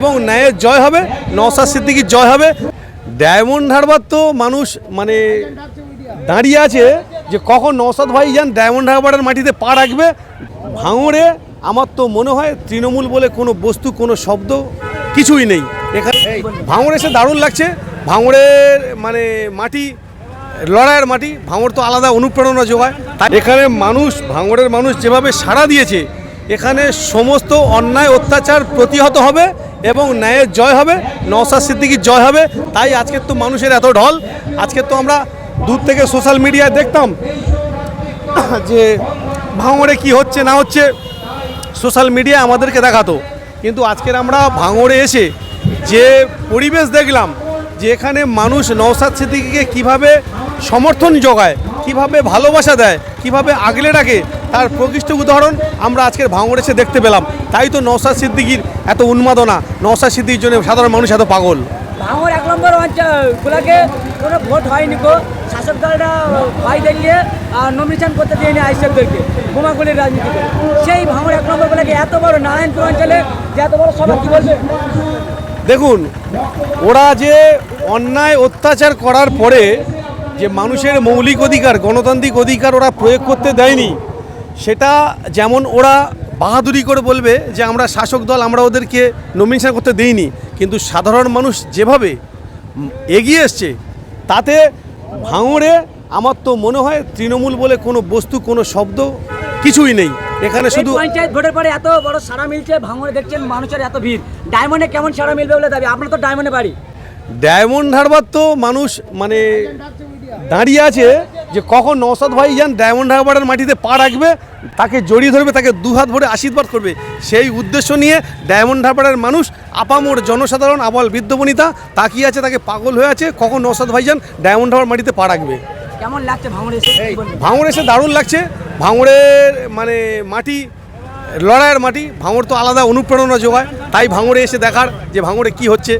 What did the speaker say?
এবং ন্যায়ের জয় হবে নওসাদ সিদ্দিকির জয় হবে। ডায়মন্ড হারবার তো মানুষ মানে দাঁড়িয়ে আছে যে কখন নওসাদ ভাই যান, ডায়মন্ড হারবারের মাটিতে পা রাখবে। ভাঙড়ে আমার তো মনে হয় তৃণমূল বলে কোনো বস্তু, কোনো শব্দ কিছুই নেই। এখানে ভাঙড় এসে দারুণ লাগছে। ভাঙড়ের মানে মাটি, লড়াইয়ের মাটি, ভাঙড় তো আলাদা অনুপ্রেরণা যোগায়। এখানে মানুষ, ভাঙড়ের মানুষ যেভাবে সাড়া দিয়েছে, এখানে সমস্ত অন্যায়, অত্যাচার প্রতিহত হবে। এবং ন্যায়ের জয় হবে নওসাদ সিদ্দিকির জয় হবে। তাই আজকে তো মানুষের এত ঢল। আজকে তো আমরা দূর থেকে সোশ্যাল মিডিয়ায় দেখতাম যে ভাঙড়ে কি হচ্ছে, না হচ্ছে সোশ্যাল মিডিয়া আমাদেরকে দেখাতো। কিন্তু আজকের আমরা ভাঙড়ে এসে যে পরিবেশ দেখলাম, যে এখানে মানুষ নওসাদ সিদ্দিকিকে কীভাবে সমর্থন যোগায়, কীভাবে ভালোবাসা দেয়, কীভাবে আগলে রাখে তার প্রকৃষ্ট উদাহরণ আমরা আজকের ভাঙড় এসে দেখতে পেলাম। তাই তো নওসাদ সিদ্দিকির এত উন্মাদনা। নওসাদ সিদ্দিকির জন্য সাধারণ মানুষ এত পাগল। ভাঙড় এক নম্বর অঞ্চলগুলোকে কোনো ভোট হয়নি কো শাসক দলটা ভয় দেখিয়ে নমিনেশন করতে দিয়েনি আইসিএফদেরকে বোমাগুলির রাজনীতি সেই ভাঙড় এক নম্বরগুলোকে এত বড় নারায়ণপুর অঞ্চলে যে এত বড় সভা কী বলবে? দেখুন ওরা যে অন্যায় অত্যাচার করার পরে যে মানুষের মৌলিক অধিকার গণতান্ত্রিক অধিকার ওরা প্রয়োগ করতে দেয়নি সেটা যেমন ওরা বাহাদুরি করে বলবে যে আমরা শাসক দল আমরা ওদেরকে নমিনেশন করতে দেইনি কিন্তু সাধারণ মানুষ যেভাবে এগিয়ে এসছে তাতে ভাঙড়ে আমার তো মনে হয় তৃণমূল বলে কোনো বস্তু কোনো শব্দ কিছুই নেই। এখানে শুধু পঞ্চায়েত ভোটের পরে এত বড় সারা মিলছে ভাঙড়ে দেখছেন মানুষের এত ভিড়। ডায়মন্ডে কেমন সারা মিলবে বলে দাবি? আপনার তো ডায়মন্ডে বাড়ি। ডায়মন্ড হারবার তো মানুষ মানে দাঁড়িয়ে আছে যে কখন নওসাদ ভাই যান ডায়মন্ড হারবারের মাটিতে পা রাখবে তাকে জড়িয়ে ধরবে তাকে দুহাত ভরে আশীর্বাদ করবে। সেই উদ্দেশ্য নিয়ে ডায়মন্ড হারবারের মানুষ আপামোর জনসাধারণ আবাল বৃদ্ধ বনিতা তাকিয়ে আছে তাকে পাগল হয়ে আছে কখন নওসাদ ভাই যান ডায়মন্ড হারবার মাটিতে পা রাখবে। কেমন লাগছে ভাঙড়ে এসে? ভাঙড় এসে দারুণ লাগছে। ভাঙড়ের মানে মাটি লড়াইয়ের মাটি ভাঙড় তো আলাদা অনুপ্রেরণা যোগায় তাই ভাঙড়ে এসে দেখার যে ভাঙড়ে কি হচ্ছে